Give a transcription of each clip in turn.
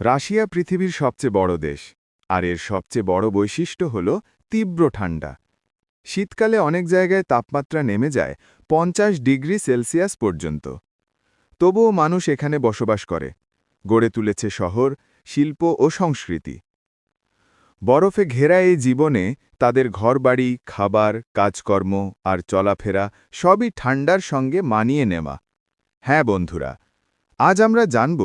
Russia পৃথিবীর সবচেয়ে বড় দেশ, আর এর সবচেয়ে বড় বৈশিষ্ট্য হল তীব্র ঠান্ডা। শীতকালে অনেক জায়গায় তাপমাত্রা নেমে যায় পঞ্চাশ ডিগ্রি সেলসিয়াস পর্যন্ত। তবুও মানুষ এখানে বসবাস করে, গড়ে তুলেছে শহর, শিল্প ও সংস্কৃতি। বরফে ঘেরা এই জীবনে তাদের ঘরবাড়ি, খাবার, কাজকর্ম আর চলাফেরা সবই ঠান্ডার সঙ্গে মানিয়ে নেওয়া। হ্যাঁ বন্ধুরা, আজ আমরা জানব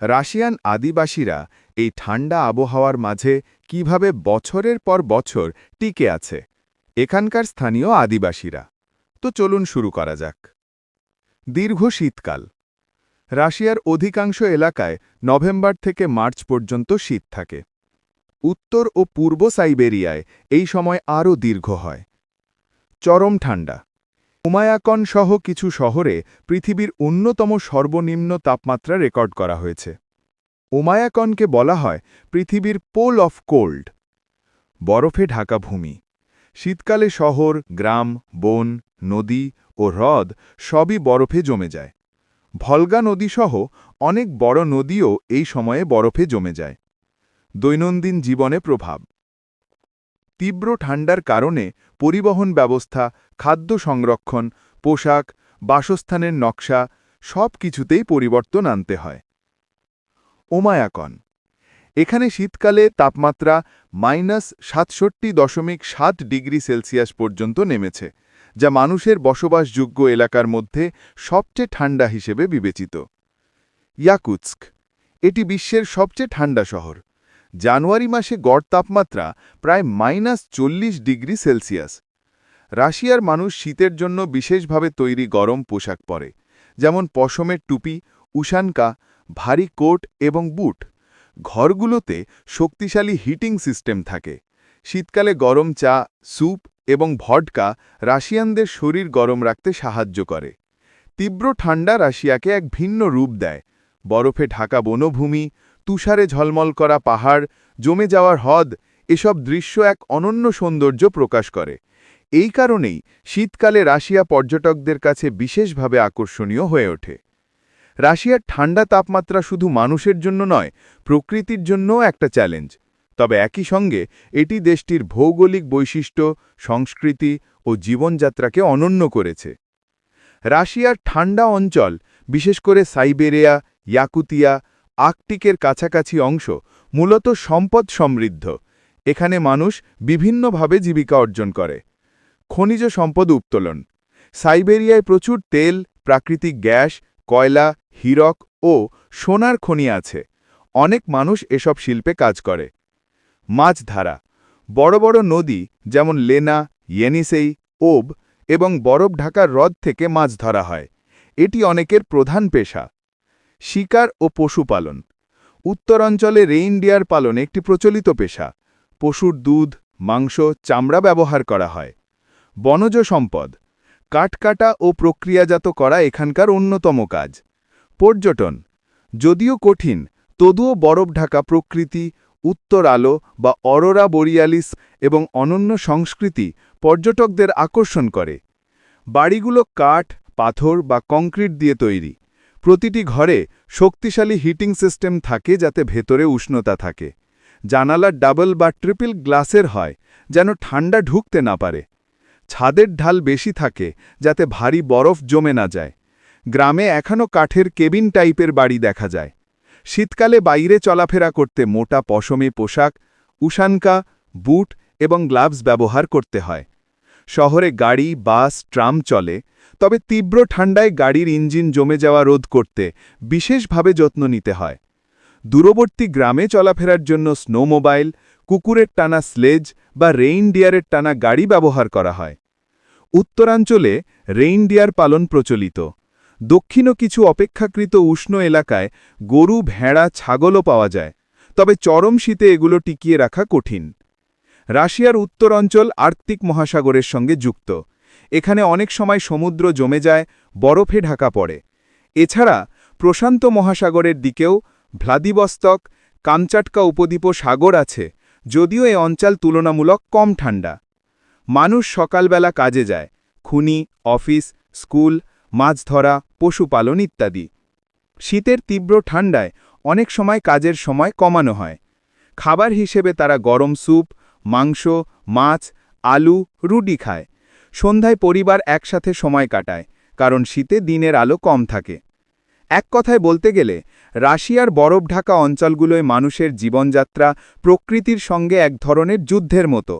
রাশিয়ান আদিবাসীরা এই ঠান্ডা আবহাওয়ার মাঝে কীভাবে বছরের পর বছর টিকে আছে? এখানকার স্থানীয় আদিবাসীরা। তো চলুন শুরু করা যাক। দীর্ঘ শীতকাল। রাশিয়ার অধিকাংশ এলাকায় নভেম্বর থেকে মার্চ পর্যন্ত শীত থাকে। উত্তর ও পূর্ব সাইবেরিয়ায় এই সময় আরও দীর্ঘ হয়। চরম ঠান্ডা। উমায়াকন সহ কিছু শহরে পৃথিবীর অন্যতম সর্বনিম্ন তাপমাত্রা রেকর্ড করা হয়েছে। উমায়াকনকে বলা হয় পৃথিবীর পোল অফ কোল্ড। বরফে ঢাকা ভূমি। শীতকালে শহর, গ্রাম, বন, নদী ও হ্রদ সবই বরফে জমে যায়। ভলগা নদীসহ অনেক বড় নদীও এই সময়ে বরফে জমে যায়। দৈনন্দিন জীবনে প্রভাব। তীব্র ঠান্ডার কারণে পরিবহন ব্যবস্থা, খাদ্য সংরক্ষণ, পোশাক, বাসস্থানের নকশা সব কিছুতেই পরিবর্তন আনতে হয়। ওমায়াকন এখানে শীতকালে তাপমাত্রা মাইনাস সাতষট্টি দশমিক সাত ডিগ্রি সেলসিয়াস পর্যন্ত নেমেছে, যা মানুষের বসবাসযোগ্য এলাকার মধ্যে সবচেয়ে ঠান্ডা হিসেবে বিবেচিত। ইয়াকুৎস্ক, এটি বিশ্বের সবচেয়ে ঠান্ডা শহর। জানুয়ারি মাসে গড় তাপমাত্রা প্রায় মাইনাস চল্লিশ ডিগ্রি সেলসিয়াস। রাশিয়ার মানুষ শীতের জন্য বিশেষভাবে তৈরি গরম পোশাক পরে, যেমন পশমের টুপি উশানকা ভারী কোট এবং বুট। ঘরগুলোতে শক্তিশালী হিটিং সিস্টেম থাকে। শীতকালে গরম চা, স্যুপ এবং ভডকা রাশিয়ানদের শরীর গরম রাখতে সাহায্য করে। তীব্র ঠান্ডা রাশিয়াকে এক ভিন্ন রূপ দেয়। বরফে ঢাকা বনভূমি তুষারে ঝলমল করা পাহাড়, জমে যাওয়ার হ্রদ, এসব দৃশ্য এক অনন্য সৌন্দর্য প্রকাশ করে। এই কারণেই শীতকালে রাশিয়া পর্যটকদের কাছে বিশেষভাবে আকর্ষণীয় হয়ে ওঠে। রাশিয়ার ঠান্ডা তাপমাত্রা শুধু মানুষের জন্য নয়, প্রকৃতির জন্যও একটা চ্যালেঞ্জ। তবে একই সঙ্গে এটি দেশটির ভৌগোলিক বৈশিষ্ট্য, সংস্কৃতি ও জীবনযাত্রাকে অনন্য করেছে। রাশিয়ার ঠান্ডা অঞ্চল, বিশেষ করে সাইবেরিয়া, ইয়াকুতিয়া আর্কটিকের কাছাকাছি অংশ মূলত সম্পদ সমৃদ্ধ। এখানে মানুষ বিভিন্নভাবে জীবিকা অর্জন করে। খনিজ সম্পদ উত্তোলন। সাইবেরিয়ায় প্রচুর তেল, প্রাকৃতিক গ্যাস, কয়লা, হীরক ও সোনার খনি আছে। অনেক মানুষ এসব শিল্পে কাজ করে। মাছ ধারা বড় বড় নদী যেমন লেনা, ইয়েনিসেই, ওব এবং বরফ ঢাকার হ্রদ থেকে মাছ ধরা হয়। এটি অনেকের প্রধান পেশা। শিকার ও পশুপালন। উত্তরাঞ্চলে রেইনডিয়ার পালন একটি প্রচলিত পেশা। পশুর দুধ, মাংস, চামড়া ব্যবহার করা হয়। বনজ সম্পদ। কাঠ কাটা ও প্রক্রিয়াজাত করা এখানকার অন্যতম কাজ। পর্যটন। যদিও কঠিন, তদুও বরফ ঢাকা প্রকৃতি, উত্তর আলো বা অরোরা বরিয়ালিস এবং অনন্য সংস্কৃতি পর্যটকদের আকর্ষণ করে। বাড়িগুলো কাঠ, পাথর বা কংক্রিট দিয়ে তৈরি। প্রতিটি ঘরে শক্তিশালী হিটিং সিস্টেম থাকে যাতে ভেতরে উষ্ণতা থাকে। জানালা ডাবল বা ট্রিপল গ্লাসের হয়, যেন ঠান্ডা ঢুকতে না পারে। ছাদের ঢাল বেশি থাকে, যাতে ভারী বরফ জমে না যায়। গ্রামে এখনও কাঠের কেবিন টাইপের বাড়ি দেখা যায়। শীতকালে বাইরে চলাফেরা করতে মোটা পশমে পোশাক, উশানকা, বুট এবং গ্লাভস ব্যবহার করতে হয়। শহরে গাড়ি, বাস, ট্রাম চলে তবে তীব্র ঠান্ডায় গাড়ির ইঞ্জিন জমে যাওয়া রোধ করতে বিশেষভাবে যত্ন নিতে হয়। দূরবর্তী গ্রামে চলাফেরার জন্য স্নোমোবাইল, কুকুরের টানা স্লেজ বা রেইনডিয়ারের টানা গাড়ি ব্যবহার করা হয়। উত্তরাঞ্চলে রেইনডিয়ার পালন প্রচলিত। দক্ষিণও কিছু অপেক্ষাকৃত উষ্ণ এলাকায় গরু, ভেড়া, ছাগলও পাওয়া যায়, তবে চরম শীতে এগুলো টিকিয়ে রাখা কঠিন। রাশিয়ার উত্তর অঞ্চল আর্কটিক মহাসাগরের সঙ্গে যুক্ত। এখানে অনেক সময় সমুদ্র জমে যায়, বরফে ঢাকা পড়ে। এছাড়া প্রশান্ত মহাসাগরের দিকেও ভ্লাদিবস্তক, কামচাটকা উপদ্বীপ সাগর আছে, যদিও এ অঞ্চল তুলনামূলক কম ঠান্ডা। মানুষ সকালবেলা কাজে যায়, খুনি, অফিস, স্কুল, মাছ ধরা, পশুপালন ইত্যাদি। শীতের তীব্র ঠান্ডায় অনেক সময় কাজের সময় কমানো হয়। খাবার হিসেবে তারা গরম স্যুপ, মাংস, মাছ, আলু, রুটি খায়। সন্ধ্যায় পরিবার একসাথে সময় কাটায়, কারণ শীতে দিনের আলো কম থাকে। এক কথায় বলতে গেলে, রাশিয়ার বরফ ঢাকা অঞ্চলগুলোয় মানুষের জীবনযাত্রা প্রকৃতির সঙ্গে এক ধরনের যুদ্ধের মতো।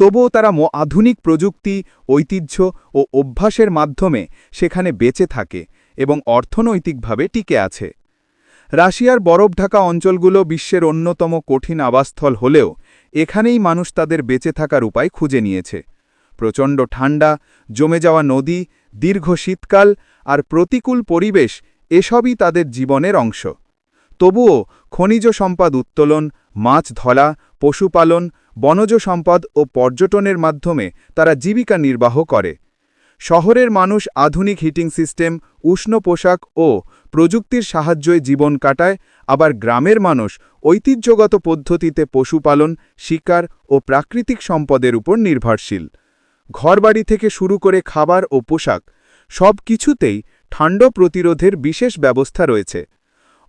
তবুও তারা আধুনিক প্রযুক্তি, ঐতিহ্য ও অভ্যাসের মাধ্যমে সেখানে বেঁচে থাকে এবং অর্থনৈতিকভাবে টিকে আছে। রাশিয়ার বরফ ঢাকা অঞ্চলগুলো বিশ্বের অন্যতম কঠিন আবাসস্থল হলেও, এখানেই মানুষ তাদের বেঁচে থাকার উপায় খুঁজে নিয়েছে। প্রচণ্ড ঠান্ডা জমে যাওয়া নদী, দীর্ঘ শীতকাল আর প্রতিকূল পরিবেশ এসবই তাদের জীবনের অংশ। তবুও খনিজ সম্পদ উত্তোলন, মাছ ধরা, পশুপালন, বনজ সম্পদ ও পর্যটনের মাধ্যমে তারা জীবিকা নির্বাহ করে। শহরের মানুষ আধুনিক হিটিং সিস্টেম, উষ্ণ পোশাক ও প্রযুক্তির সাহায্যে জীবন কাটায়, আবার গ্রামের মানুষ ঐতিহ্যগত পদ্ধতিতে পশুপালন, শিকার ও প্রাকৃতিক সম্পদের উপর নির্ভরশীল। ঘরবাড়ি থেকে শুরু করে খাবার ও পোশাক, সব কিছুতেই ঠান্ড প্রতিরোধের বিশেষ ব্যবস্থা রয়েছে।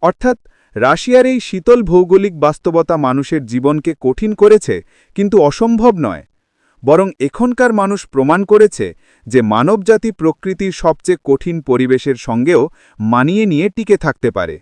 অর্থাৎ, রাশিয়ার এই শীতল ভৌগোলিক বাস্তবতা মানুষের জীবনকে কঠিন করেছে, কিন্তু অসম্ভব নয়। বরং এখনকার মানুষ প্রমাণ করেছে যে মানবজাতি প্রকৃতির সবচেয়ে কঠিন পরিবেশের সঙ্গেও মানিয়ে নিয়ে টিকে থাকতে পারে।